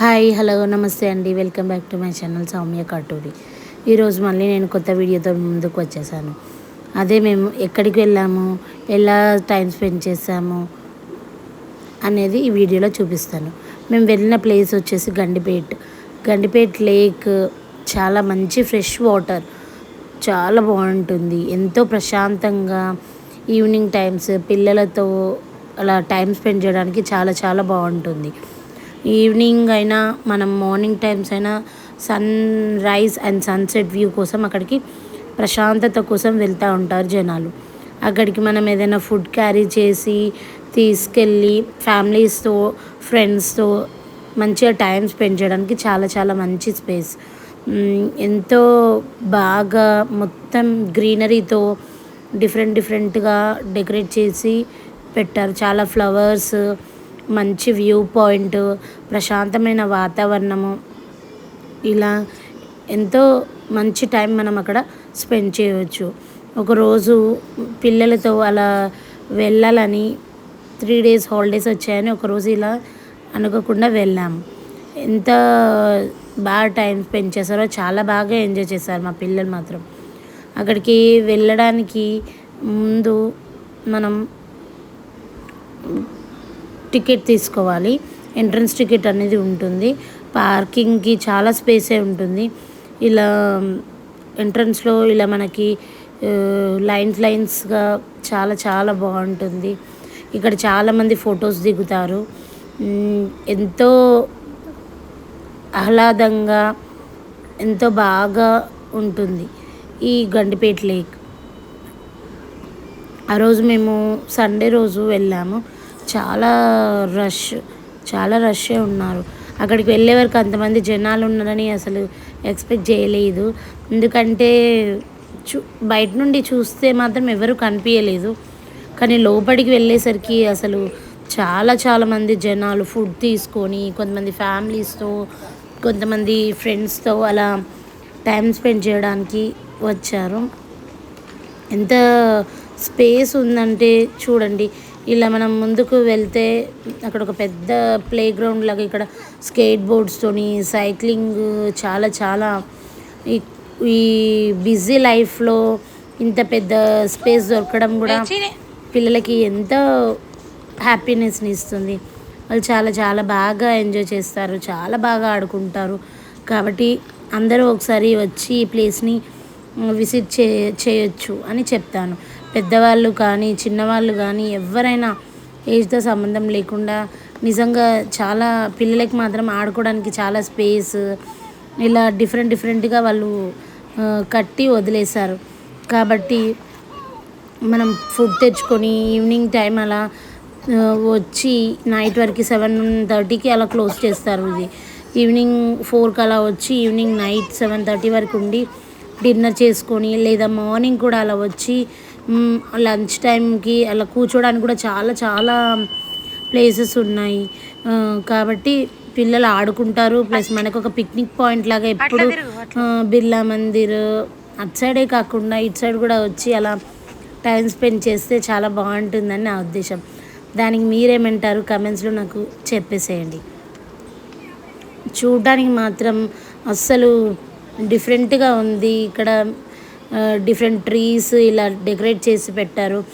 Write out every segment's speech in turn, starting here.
Hi hello నమస్తే అండి. Welcome back to my channel Soumya Katuri. ఈరోజు మళ్ళీ నేను కొత్త వీడియోతో ముందుకు వచ్చేసాను. అదే మేము ఎక్కడికి వెళ్ళాము ఎలా టైం స్పెండ్ చేసాము అనేది ఈ వీడియోలో చూపిస్తాను. మేము వెళ్ళిన ప్లేస్ వచ్చేసి గండిపేట్. గండిపేట్ లేక్ చాలా మంచి ఫ్రెష్ వాటర్ చాలా బాగుంటుంది. ఎంతో ప్రశాంతంగా ఈవినింగ్ టైమ్స్ పిల్లలతో అలా టైం స్పెండ్ చేయడానికి చాలా చాలా బాగుంటుంది. ఈవినింగ్ అయినా మనం మార్నింగ్ టైమ్స్ అయినా sunrise and sunset view కోసం అక్కడికి ప్రశాంతత కోసం వెళ్తూ ఉంటారు జనాలు. అక్కడికి మనం ఏదైనా ఫుడ్ క్యారీ చేసి తీసుకెళ్ళి ఫ్యామిలీస్తో ఫ్రెండ్స్తో మంచిగా టైం స్పెండ్ చేయడానికి చాలా చాలా మంచి స్పేస్. ఎంతో బాగా మొత్తం గ్రీనరీతో డిఫరెంట్ డిఫరెంట్గా డెకరేట్ చేసి పెట్టారు. చాలా ఫ్లవర్స్ మంచి వ్యూ పాయింట్ ప్రశాంతమైన వాతావరణము. ఇలా ఎంతో మంచి టైం మనం అక్కడ స్పెండ్ చేయవచ్చు. ఒకరోజు పిల్లలతో అలా వెళ్ళాలని త్రీ డేస్ హాలిడేస్ వచ్చాయని ఒకరోజు ఇలా అనుకోకుండా వెళ్ళాము ఎంత బాగా టైం స్పెండ్ చేశారో చాలా బాగా ఎంజాయ్ చేశారు మా పిల్లలు మాత్రం. అక్కడికి వెళ్ళడానికి ముందు మనం టికెట్ తీసుకోవాలి. ఎంట్రన్స్ టికెట్ అనేది ఉంటుంది. పార్కింగ్కి చాలా స్పేసే ఉంటుంది. ఇలా ఎంట్రన్స్లో ఇలా మనకి లైన్స్ లైన్స్గా చాలా చాలా బాగుంటుంది. ఇక్కడ చాలామంది ఫొటోస్ దిగుతారు. ఎంతో ఆహ్లాదంగా ఎంతో బాగా ఉంటుంది ఈ గండిపేట లేక్. ఆ రోజు మేము సండే రోజు వెళ్ళాము. చాలా రష్ చాలా రష్ే ఉన్నారు. అక్కడికి వెళ్ళే వరకు అంతమంది జనాలు ఉన్నారని అసలు ఎక్స్పెక్ట్ చేయలేదు. ఎందుకంటే చూ బయట నుండి చూస్తే మాత్రం ఎవరు కనిపించలేదు కానీ లోపలికి వెళ్ళేసరికి అసలు చాలా చాలా మంది జనాలు ఫుడ్ తీసుకొని కొంతమంది ఫ్యామిలీస్తో కొంతమంది ఫ్రెండ్స్తో అలా టైం స్పెండ్ చేయడానికి వచ్చారు. ఎంత స్పేస్ ఉందంటే చూడండి. ఇలా మనం ముందుకు వెళ్తే అక్కడ ఒక పెద్ద ప్లే గ్రౌండ్ లాగా ఇక్కడ స్కేట్ బోర్డ్స్తోని సైక్లింగ్ చాలా చాలా. ఈ బిజీ లైఫ్లో ఇంత పెద్ద స్పేస్ దొరకడం కూడా పిల్లలకి ఎంతో హ్యాపీనెస్ని ఇస్తుంది. వాళ్ళు చాలా చాలా బాగా ఎంజాయ్ చేస్తారు చాలా బాగా ఆడుకుంటారు. కాబట్టి అందరూ ఒకసారి వచ్చి ఈ ప్లేస్ని విజిట్ చే చేయొచ్చు అని చెప్తాను. పెద్దవాళ్ళు కానీ చిన్నవాళ్ళు కానీ ఎవరైనా ఏజ్తో సంబంధం లేకుండా నిజంగా చాలా పిల్లలకి మాత్రం ఆడుకోవడానికి చాలా స్పేస్ ఇలా డిఫరెంట్ డిఫరెంట్గా వాళ్ళు కట్టి వదిలేశారు. కాబట్టి మనం ఫుడ్ తెచ్చుకొని ఈవినింగ్ టైం అలా వచ్చి నైట్ వరకు సెవెన్ థర్టీకి అలా క్లోజ్ చేస్తారు ఇది. ఈవినింగ్ ఫోర్కి అలా వచ్చి ఈవినింగ్ నైట్ సెవెన్ థర్టీ వరకు ఉండి డిన్నర్ చేసుకొని లేదా మార్నింగ్ కూడా అలా వచ్చి లంచ్ టైంకి అలా కూర్చోడానికి కూడా చాలా చాలా ప్లేసెస్ ఉన్నాయి. కాబట్టి పిల్లలు ఆడుకుంటారు. ప్లస్ మనకు ఒక పిక్నిక్ పాయింట్ లాగా ఎప్పుడు బిర్లా మందిర్ అటు సైడే కాకుండా ఇటు సైడ్ కూడా వచ్చి అలా టైం స్పెండ్ చేస్తే చాలా బాగుంటుందని నా ఉద్దేశం. దానికి మీరేమంటారు? కమెంట్స్లో నాకు చెప్పేసేయండి. చూడడానికి మాత్రం అస్సలు డిఫరెంట్గా ఉంది. ఇక్కడ డిఫరెంట్ ట్రీస్ ఇలా డెకరేట్ చేసి పెట్టారు.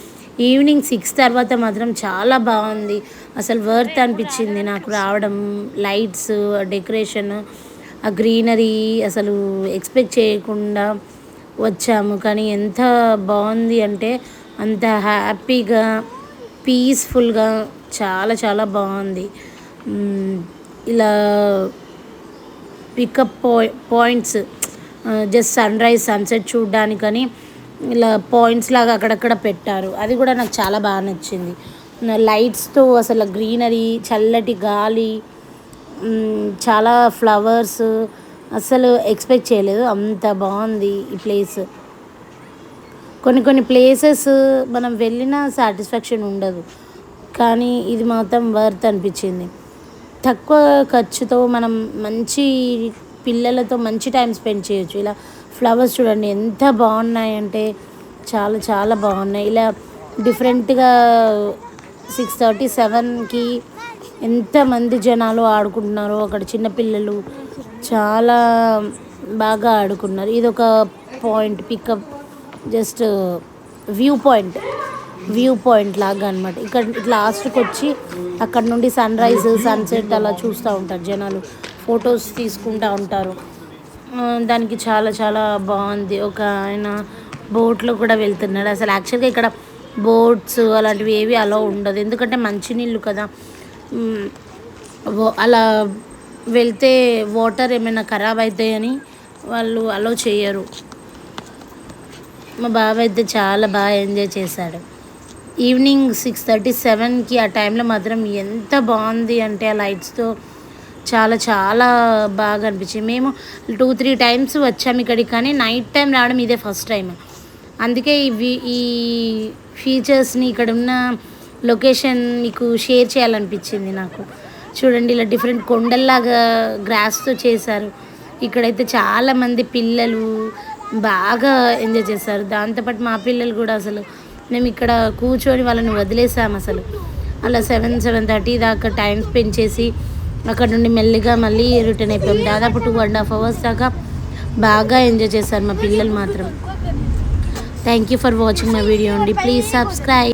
ఈవినింగ్ సిక్స్ తర్వాత మాత్రం చాలా బాగుంది. అసలు వర్త్ అనిపించింది నాకు రావడం. లైట్స్ డెకరేషన్ ఆ గ్రీనరీ అసలు ఎక్స్పెక్ట్ చేయకుండా వచ్చాము. కానీ ఎంత బాగుంది అంటే అంత హ్యాపీగా పీస్ఫుల్గా చాలా చాలా బాగుంది. ఇలా pickup points just sunrise sunset చూడడానికని ఇలా పాయింట్స్ లాగా అక్కడక్కడ పెట్టారు. అది కూడా నాకు చాలా బాగా నచ్చింది. లైట్స్తో అసలు గ్రీనరీ చల్లటి గాలి చాలా ఫ్లవర్స్ అసలు ఎక్స్పెక్ట్ చేయలేదు. అంత బాగుంది ఈ ప్లేస్ కొన్ని కొన్ని ప్లేసెస్ మనం వెళ్ళిన సాటిస్ఫాక్షన్ ఉండదు. కానీ ఇది మాత్రం వర్త్ అనిపించింది. తక్కువ ఖర్చుతో మనం మంచి పిల్లలతో మంచి టైం స్పెండ్ చేయొచ్చు. ఇలా ఫ్లవర్స్ చూడండి ఎంత బాగున్నాయంటే చాలా చాలా బాగున్నాయి. ఇలా డిఫరెంట్గా సిక్స్ థర్టీ సెవెన్కి ఎంతమంది జనాలు ఆడుకుంటున్నారో అక్కడ చిన్నపిల్లలు చాలా బాగా ఆడుకున్నారు. ఇది ఒక point pickup just view point view point లాగా అనమాట ఇక్కడ లాస్ట్కి వచ్చి అక్కడ నుండి సన్ రైజ్ సన్సెట్ అలా చూస్తూ ఉంటారు జనాలు. ఫొటోస్ తీసుకుంటూ ఉంటారు. దానికి చాలా చాలా బాగుంది. ఒక ఆయన బోట్లో కూడా వెళ్తున్నాడు. అసలు యాక్చువల్గా ఇక్కడ బోట్స్ అలాంటివి ఏవి అలా ఉండదు. ఎందుకంటే మంచినీళ్ళు కదా. అలా వెళ్తే వాటర్ ఏమైనా ఖరాబ్ అవుతాయని వాళ్ళు అలో చేయరు. మా బావ అయితే చాలా బాగా ఎంజాయ్ చేశాడు. ఈవినింగ్ సిక్స్ థర్టీ సెవెన్కి ఆ టైంలో మాత్రం ఎంత బాగుంది అంటే ఆ లైట్స్తో చాలా చాలా బాగా అనిపించింది. మేము టూ త్రీ టైమ్స్ వచ్చాము ఇక్కడికి కానీ నైట్ టైం రావడం ఇదే ఫస్ట్ టైం అందుకే ఇవి ఈ ఫీచర్స్ని ఇక్కడ ఉన్న లొకేషన్ మీకు షేర్ చేయాలనిపించింది నాకు. చూడండి ఇలా డిఫరెంట్ కొండల్లాగా గ్రాస్తో చేశారు. ఇక్కడైతే చాలామంది పిల్లలు బాగా ఎంజాయ్ చేశారు. దాంతోపాటు మా పిల్లలు కూడా అసలు మేము ఇక్కడ కూర్చొని వాళ్ళని వదిలేసాము అసలు. అలా సెవెన్ సెవెన్ థర్టీ దాకా టైం స్పెండ్ చేసి అక్కడ నుండి మెల్లిగా మళ్ళీ రిటర్న్ అయిపోయాం. దాదాపు టూ అండ్ హాఫ్ అవర్స్ దాకా బాగా ఎంజాయ్ చేశారు మా పిల్లలు మాత్రం. Thank you for watching my video అండి. Please subscribe